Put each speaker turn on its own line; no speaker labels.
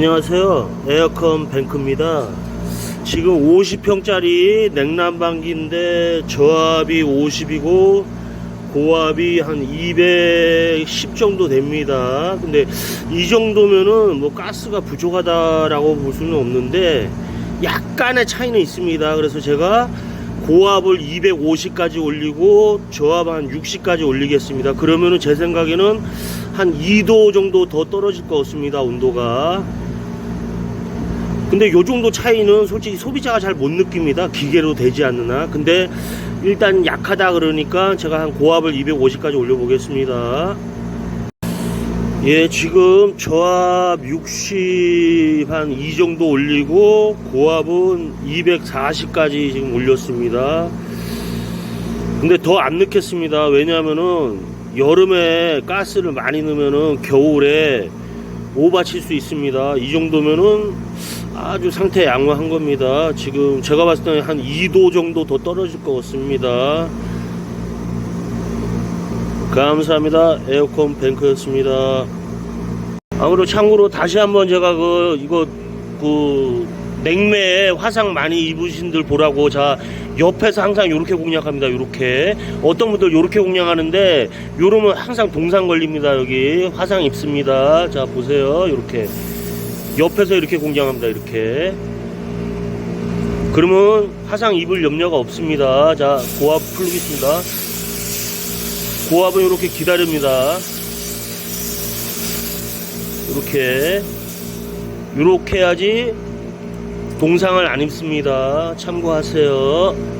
안녕하세요. 에어컨 뱅크입니다. 지금 50평짜리 냉난방기인데 저압이 50이고 고압이 한 210 정도 됩니다. 근데 이 정도면은 뭐 가스가 부족하다라고 볼 수는 없는데 약간의 차이는 있습니다. 그래서 제가 고압을 250까지 올리고 저압 한 60까지 올리겠습니다. 그러면은 제 생각에는 한 2도 정도 더 떨어질 것 같습니다. 온도가. 근데 요 정도 차이는 솔직히 소비자가 잘 못 느낍니다. 기계로 되지 않느나. 근데 일단 약하다 그러니까 제가 한 고압을 250까지 올려보겠습니다. 예, 지금 저압 60한이 정도 올리고 고압은 240까지 지금 올렸습니다. 근데 더 안 넣겠습니다. 왜냐하면은 여름에 가스를 많이 넣으면은 겨울에 오바칠 수 있습니다. 이 정도면은 아주 상태 양호한 겁니다. 지금 제가 봤을 때는 한 2도 정도 더 떨어질 것 같습니다. 감사합니다. 에어컨 뱅크였습니다. 아무로 참고로 다시 한번 제가 그 이거 그 냉매에 화상 많이 입으신들 보라고 자 옆에서 항상 이렇게 공략합니다. 이렇게 어떤 분들 이렇게 공략하는데 요러면 항상 동상 걸립니다. 여기 화상 입습니다. 자 보세요. 이렇게 옆에서 이렇게 공략합니다. 이렇게 그러면 화상 입을 염려가 없습니다. 자 고압 풀겠습니다. 고압은 이렇게 기다립니다. 이렇게 이렇게 해야지 동상을 안 입습니다. 참고하세요.